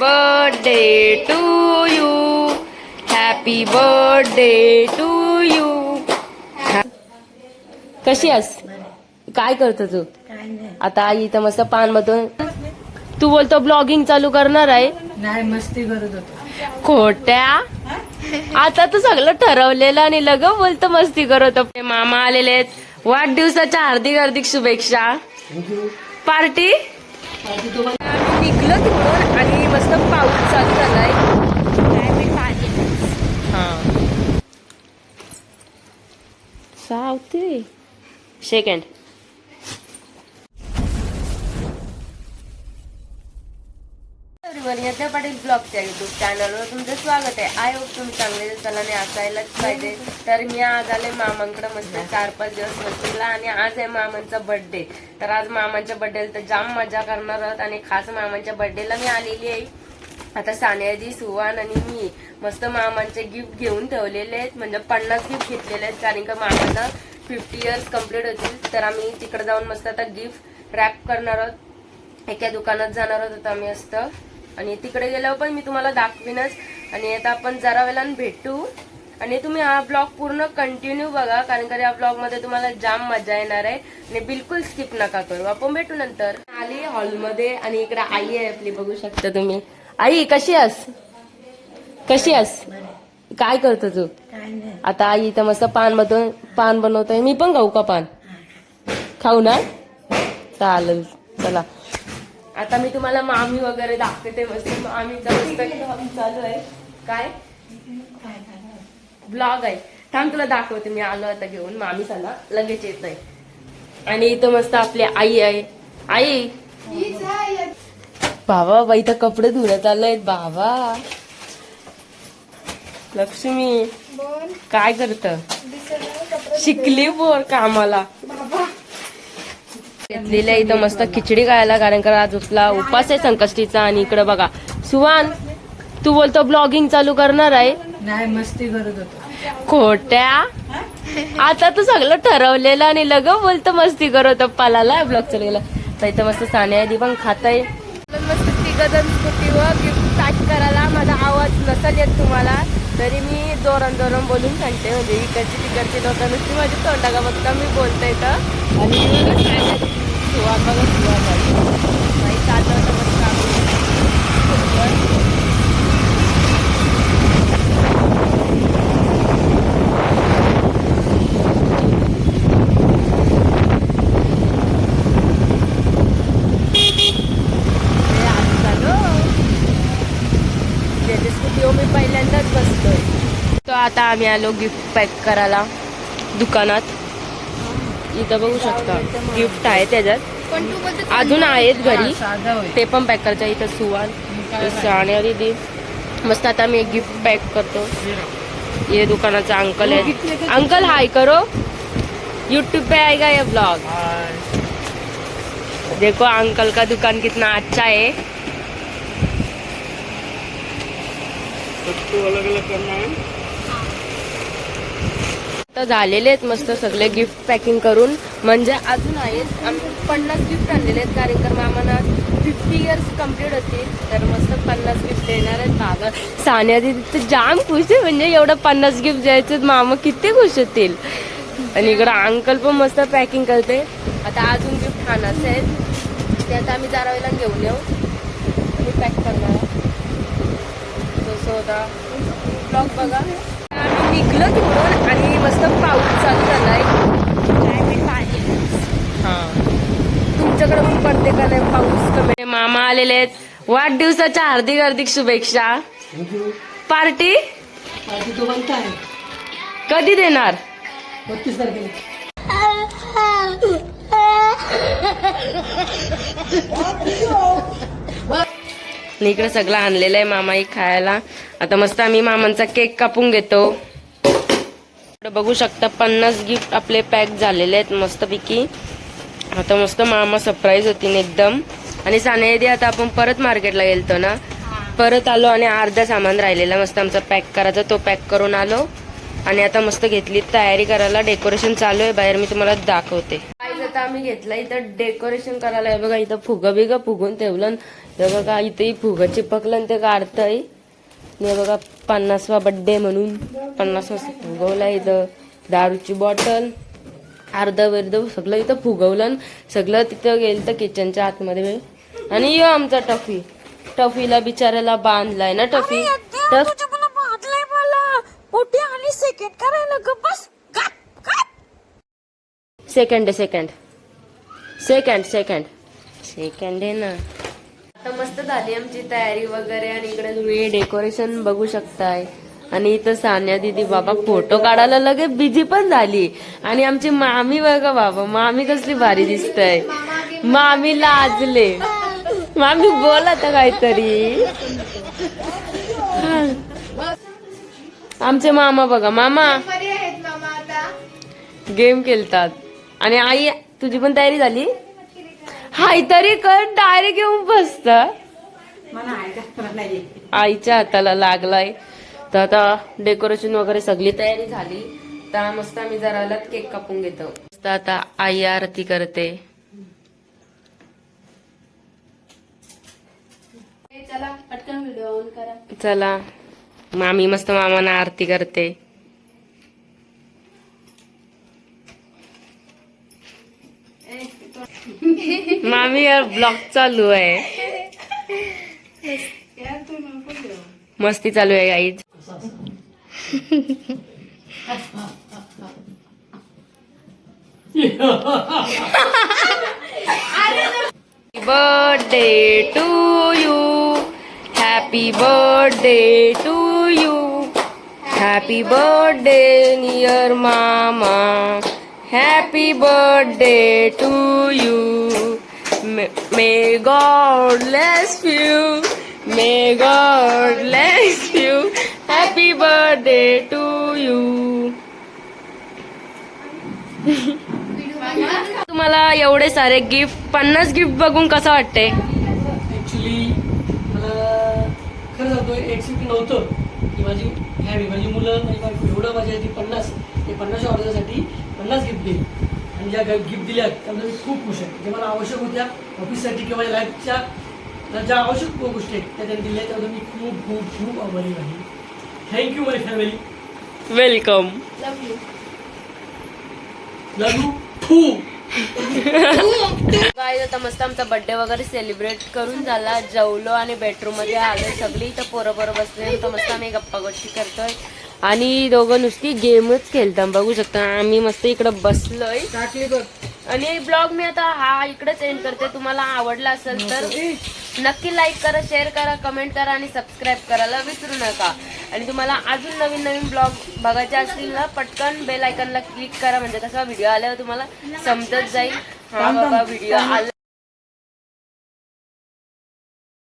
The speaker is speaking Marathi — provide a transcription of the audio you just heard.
Birthday to you. Happy birthday to you. कशी आहेस? काय करतो तू? काय नाही आता आई इथं मस्त पान मधून तू बोलतो ब्लॉगिंग चालू करणार आहे. नाही मस्ती करत होतो. खोट्या? आता तू सगळं ठरवलेलं आणि लग बोलतो मस्ती करत होतो. मामा आलेले आहेत. वाढदिवसाच्या हार्दिक हार्दिक शुभेच्छा पार्टी? निघलो तिकडून आणि मस्त पाऊस चालू झालाय. हा. सावते. सेकंड एव्हरीवन पाटील ब्लॉगच्या युट्यूब चॅनलवर तुमचं स्वागत आहे. आय होप तुम्ही चांगले चलाने असायलाच पाहिजे. तर मी आज आले मामांकडे मस्त चार पाच दिवस मस्तीला आणि आज आहे मामांचा बर्थडे तर आज मामांच्या बर्थडेला तर जाम मजा करणार आहोत आणि खास मामांच्या बर्थडेला मी आलेली आहे. आता सानियाजी सुवान आणि मी मस्त मामांचे गिफ्ट घेऊन ठेवलेले आहेत. म्हणजे पन्नास गिफ्ट घेतलेले आहेत. कारण का मामांना फिफ्टी इयर्स कंप्लीट होतील. तर आम्ही तिकडे जाऊन मस्त आता गिफ्ट रॅप करणार आहोत. एका दुकानात जाणार आहोत. आता आम्ही असतं आणि तिकडे गेल्यावर पण मी तुम्हाला दाखवीनच. आणि आता आपण जरा वेळानं भेटू. आणि तुम्ही हा ब्लॉग पूर्ण कंटिन्यू बघा कारण का या ब्लॉगमध्ये तुम्हाला जाम मजा येणार आहे. आणि बिलकुल स्किप नका करू. आपण भेटू नंतर. आली हॉलमध्ये आणि इकडे आई आहे आपली बघू शकता तुम्ही. आई कशी आहेस? कशी आहेस? काय करतो तू? आता आई इथं मस्त पान मधून पान बनवतोय. मी पण खाऊ का पान? खाऊ ना? चालेल चला. आता मी तुम्हाला मामी वगैरे दाखवते मस्त मामीचा मस्त चालू आहे. काय? ब्लॉग आहे. थांब तुला दाखवते. मी आलो आता घेऊन. मामी चला. लगेच येत नाही. आणि इथं मस्त आपली आई आहे. आई! बाबा बाई इथं कपडे धुण्यात आलेत. बाबा लक्ष्मी! काय करत? शिकली बोर कामाला. घेतलेल्या इथं मस्त खिचडी खायला कारण का आज आपला उपास आहे संकष्टीचा आणि इकडे बघा. सुवान तू बोलतो ब्लॉगिंग चालू करणार आहे? नाही मस्ती करत होतो. खोट्या? आता तू सगळं ठरवलेलं आणि लग बोलतो मस्ती करत पालाला ब्लॉग चालू केला. तर इथं मस्त सानिया आधी पण खात आहे मस्त तिघजण स्कूटीवर गिफ्ट पॅक करायला माझा आवाज नसेल येत तुम्हाला तरी मी जोरान जोरान बोलून सांगते. म्हणजे इकडची तिकडची लोक नुसती माझी तोंडा का बघता मी बोलते इथं. आणि सुवान बघा सुवान बाई चाललं होतं बस आम्ही मी पहिल्यांदाच तो आता आम्ही आलो गिफ्ट पॅक करायला दुकानात. इथं बघू शकता. गिफ्ट आहे त्याच्यात. अजून आहेत घरी. ते पण पॅक करायचं इथं सुवान साण्या दीदी. मस्त आता मी गिफ्ट पॅक करतो. ये दुकानाचा अंकल आहे. अंकल हाय करो. यूट्यूब पे आएगा ये ब्लॉग देखो अंकल का दुकान कितना अच्छा है. तर झालेले आहेत मस्त सगळे गिफ्ट पॅकिंग करून. म्हणजे अजून आहेत. आम्ही पन्नास गिफ्ट आणलेले आहेत. कारण तर मामाना फिफ्टी इयर्स कंप्लीट होतील तर मस्त पन्नास गिफ्ट देणार आहेत. बाबा सान्या दिदी तर जाम खुश आहे. म्हणजे एवढं पन्नास गिफ्ट द्यायचे मामा किती खुश होतील. आणि इकडं अंकल पण मस्त पॅकिंग करते. आता अजून गिफ्ट आणायचं आहेत. ते आता आम्ही जरा वेळेला घेऊन येऊ. आणि पॅक करणार तसं होता ब्लॉग बघा. निघलो तिकडून आणि मस्त पाऊस चालू झालाय. हा. तुमच्याकडे पण पडते का नाही पाऊस कमी? मामा आलेले आहेत. वाढदिवसाच्या हार्दिक हार्दिक शुभेच्छा. पार्टी? पार्टी तो बनता है कधी देणार? बत्तीस तारखेला. इकडे सगळं आणलेलं आहे मामाई खायला. आता मस्त आम्ही मामांचा केक कापून घेतो. बघू शकता पन्नास गिफ्ट आपले पॅक झालेले आहेत मस्तपैकी. आता मस्त मामा सरप्राईज होती एकदम. आणि सानेदी आता आपण परत मार्केटला गेलतो ना? परत आलो आणि अर्धा सामान राहिलेला मस्त आमचा पॅक करायचा तो पॅक करून आलो. आणि आता मस्त घेतली तयारी करायला डेकोरेशन चालू आहे. बाहेर मी तुम्हाला दाखवते. आता आम्ही घेतला इथं डेकोरेशन करायला. आहे बघा इथं फुगं बिगं फुगून ठेवलं. हे बघा इथेही फुगं चिपकलं आणि ते काढतंय. हे बघा पन्नासवा बड्डे म्हणून पन्नासवा फुगवला इथं. दारूची बॉटल अर्ध बिर्ध सगळं इथं फुगवलं आणि सगळं तिथं गेलं तर किचनच्या आतमध्ये आणि यो आमचा टफी. टफीला बिचाऱ्याला बांधलाय ना Tuffy. Tough second second second second second आहे ना. मस्त झाली आमची तयारी वगैरे आणि इकडे तुम्ही डेकोरेशन बघू शकताय. आणि इथं सान्या दिदी बाबा फोटो काढायला लगेच बिझी पण झाली. आणि आमची मामी बघा बाबा मामी कसली भारी दिसतय. मामी लाजले. मामी बोल आता काहीतरी. आमचे मामा बघा मामा. गेम खेळतात. आणि आई तुझी पण तयारी झाली? हाय तरी कर डायरेक्ट येऊन बसत. आईच्या हाताला लागलाय. तर आता डेकोरेशन वगैरे सगळी तयारी झाली. तर मस्त आम्ही जरा केक कापून घेतो. मस्त आता आई आरती करते. चला पटकन व्हिडिओ ऑन करा. चला. मामी मस्त मामाना आरती करते. मामी यार ब्लॉग चालू आहे. मस्ती चालू आहे आई birthday to you happy birthday to you happy birthday dear मामा Happy birthday to you may God bless you may God bless you happy birthday to you तुम्हाला एवढे सारे गिफ्ट पन्नास गिफ्ट बघून कसं वाटते ॲक्च्युली मला खरं सांगतो नव्हतं की माझी फॅमिली माझी मुलं माझी बायको एवढं माझ्या ती पन्नास ते पन्नास ऑर्डरसाठी पन्नास गिफ्ट दिले. आणि ज्या गिफ्ट दिल्या त्यामध्ये मी खूप खुश आहे. जे मला आवश्यक होत्या ऑफिससाठी किंवा लाईफच्या ज्या आवश्यक गोष्टी आहेत त्या त्यांनी दिल्या. त्याबद्दल मी खूप खूप खूप आभारी आहे. Thank you my family welcome love you too काय आता मस्त आमचा बर्थडे वगैरे सेलिब्रेट करून झाला. जेवलो आणि बेडरूममध्ये आलो सगळी. इथं पोरं पोरं बसले तर मस्त आम्ही गप्पा गोष्टी करतोय. आणि दोघं नुसती गेमच खेळतात. बघू शकता आम्ही मस्त इकडं बसलोय. आणि ब्लॉग मी आता हा इकडेच एंड करते. तुम्हाला आवडला असेल तर नक्की लाईक करा शेअर करा कमेंट करा आणि सबस्क्राईब करायला विसरू नका. आणि तुम्हाला अजून नवीन नवीन ब्लॉग बघायचे असतील ना पटकन बेल आयकनला क्लिक करा. म्हणजे कसा व्हिडिओ आल्यावर तुम्हाला समजत जाईल. हा बाबा व्हिडिओ आला.